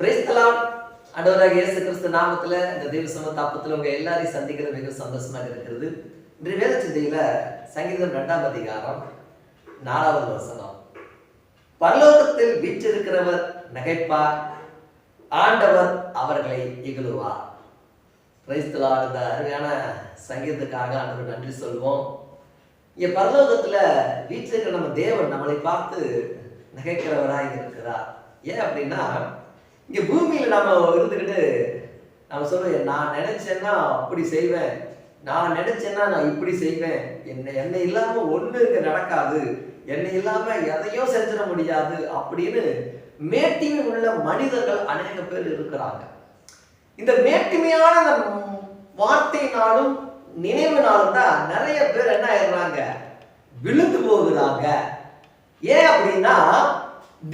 பிரைஸ்தலாம் ஆண்டவராக இயேசு கிறிஸ்து நாமத்துல இந்த தெய்வ சமத்தாப்பத்தில் உங்க எல்லாரையும் சந்திக்கிறது மிக சந்தோஷமாக இருக்கிறது. இன்றைய வேத சிந்தையில சங்கீதம் இரண்டாம் அதிகாரம் நாலாவது வசனம். பரலோகத்தில் வீற்றிருக்கிறவர் நகைப்பார் ஆண்டவர் அவர்களை இகழுவார். பிரைஸ்தலா இந்த அருமையான சங்கீதத்துக்காக ஆண்டவர் நன்றி சொல்வோம். இங்க பரலோகத்துல வீட்டில் இருக்கிற நம்ம தேவன் நம்மளை பார்த்து நகைக்கிறவராக இருக்கிறார். ஏன் அப்படின்னா இங்கே பூமியில் நம்ம இருந்துக்கிட்டு நம்ம சொல்லுவோம் நான் நினைச்சேன்னா அப்படி செய்வேன். நான் நினைச்சேன்னா நான் இப்படி செய்வேன். என்னை என்னை இல்லாமல் ஒன்று இங்கே நடக்காது. என்னை இல்லாமல் எதையும் செஞ்சிட முடியாது அப்படின்னு மேட்டிமை உள்ள மனிதர்கள் அநேக பேர் இருக்கிறாங்க. இந்த மேட்டுமையான அந்த வார்த்தையினாலும் நினைவுனாலும் தான் நிறைய பேர் என்ன ஆயிடுறாங்க? விழுந்து போகிறாங்க. ஏன் அப்படின்னா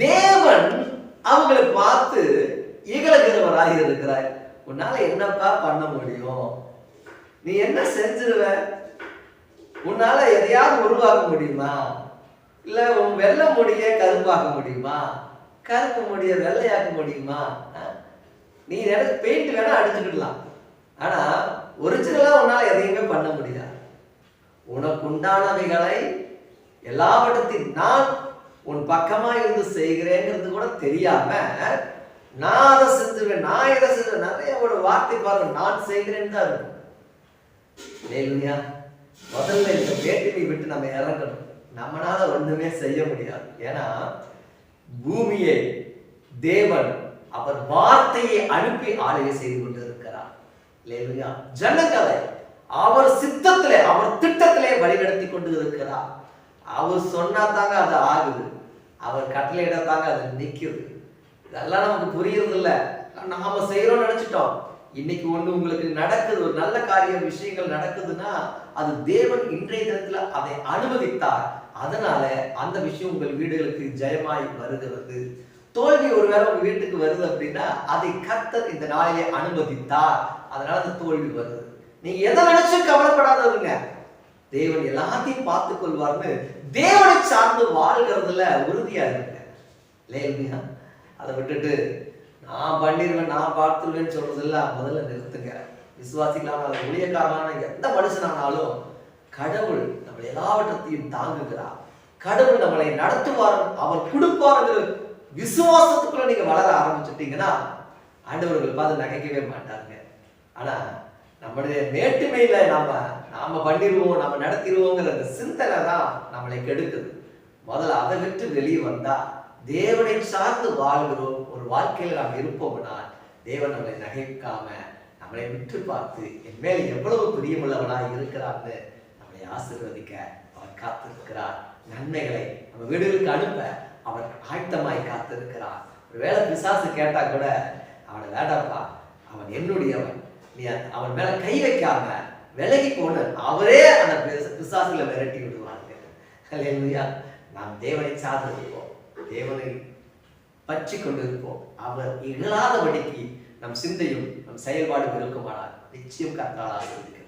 தேவன் அவங்களை பார்த்து இகழகிறவராக இருக்கிறாய். உன்னால என்னப்பா பண்ண முடியும்? நீ என்ன செஞ்சிருவ? உன்னால எதையாவது உருவாக்க முடியுமா? இல்ல உன் வெள்ளை முடிய கருப்பாக்க முடியுமா? கருப்பு முடிய வெள்ளையாக்க முடியுமா? நீ எனக்கு பெயிண்ட் வேணா அடிச்சுக்கிடலாம். ஆனா ஒரிஜினலா உன்னால எதையுமே பண்ண முடியாது. உனக்கு உண்டானவைகளை எல்லாவற்றையும் நான் உன் பக்கமா இருந்து செய்கிறேங்கிறது கூட தெரியாம நான் அதை செஞ்சுவேன் நான் இதை செஞ்சேன் நிறைய ஒரு வார்த்தை பாருங்க நான் செய்கிறேன்னு தான் இருக்கும். முதல்ல இந்த வேட்டினை விட்டு நம்ம இறங்கணும். நம்மளால ஒண்ணுமே செய்ய முடியாது. ஏன்னா பூமியை தேவன் அவர் வார்த்தையை அனுப்பி ஆளுகை செய்து கொண்டிருக்கிறார். இல்லையா ஜனங்களை அவர் சித்தத்திலே அவர் திட்டத்திலே வழிநடத்தி கொண்டு இருக்கிறார் அவர் சொன்னா தாங்க அது ஆகுது. அவர் கட்டளையிட தாங்க அது நிக்குது இதெல்லாம் நமக்கு புரியறதில்ல. நாம் நாம நினச்சிட்டோம் நினைச்சிட்டோம். இன்னைக்கு ஒண்ணு உங்களுக்கு நடக்குது ஒரு நல்ல காரிய விஷயங்கள் நடக்குதுன்னா அது தேவன் இன்றைய தினத்துல அதை அனுமதித்தார். அதனால அந்த விஷயம் உங்கள் வீடுகளுக்கு ஜெயமாய் வருகிறது. தோல்வி ஒருவேளை உங்க வீட்டுக்கு வருது அப்படின்னா அதை கர்த்தர் இந்த நாளிலே அனுமதித்தார். அதனால அந்த தோல்வி வருது. நீங்க எதை நினைச்சும் கவலைப்படாதவங்க. தேவன் எல்லாத்தையும் பார்த்துக் கொள்வார்னு தேவனை சார்ந்து வாழ்கிறதுல உறுதியா இருங்க. இல்லையா அதை விட்டுட்டு நான் பண்ணிடுவேன் நான் பார்த்துருவேன்னு சொல்றதெல்லாம் முதல்ல நிறுத்துங்க. விசுவாசிகளான ஊழியக்காரனான எந்த மனுஷனானாலும் கடவுள் நம்ம எல்லாவற்றத்தையும் தாங்குகிறார். கடவுள் நம்மளை நடத்துவார் அவர் கொடுப்பாருங்கிற விசுவாசத்துக்குள்ள நீங்க வளர ஆரம்பிச்சுட்டீங்கன்னா ஆண்டவர்கள் பார்த்து நகைக்கவே மாட்டாங்க ஆனா நம்மளுடைய மேட்டுமையில நாம நாம பண்ணிடுவோம் நம்ம நடத்திடுவோங்கிற அந்த சிந்தனை தான் நம்மளை கெடுக்குது. முதல்ல அதை விட்டு வெளியே வந்தா தேவனை சார்ந்து வாழ்கிறோம். ஒரு வாழ்க்கையில் நாம் இருப்போம்னா தேவன் நம்மளை நகைக்காம நம்மளை விட்டு பார்த்து என் மேல் எவ்வளவு பிரியமுள்ளவனாக இருக்கிறான்னு நம்மளை ஆசீர்வதிக்க அவர் காத்திருக்கிறார். நன்மைகளை நம்ம வீடுகளுக்கு அனுப்ப அவர் ஆயத்தமாய் காத்திருக்கிறார். ஒரு வேளை பிசாசு கேட்டா கூட அவனை வேண்டாப்பா அவன் என்னுடையவன். நீ அவன் மேல கை வைக்காம விலகி போன அவரே அந்த பிச- பிசாசுல விரட்டி விடுவாங்க நாம் தேவனை சார்ந்திருப்போம் தேவனை பற்றி கொண்டிருப்போம். அவர் இகழாதபடிக்கு நம் சிந்தையும் நம் செயல்பாடும் இருக்குமானால் நிச்சயம் கர்த்தால் ஆசீர்வதிக்கிறது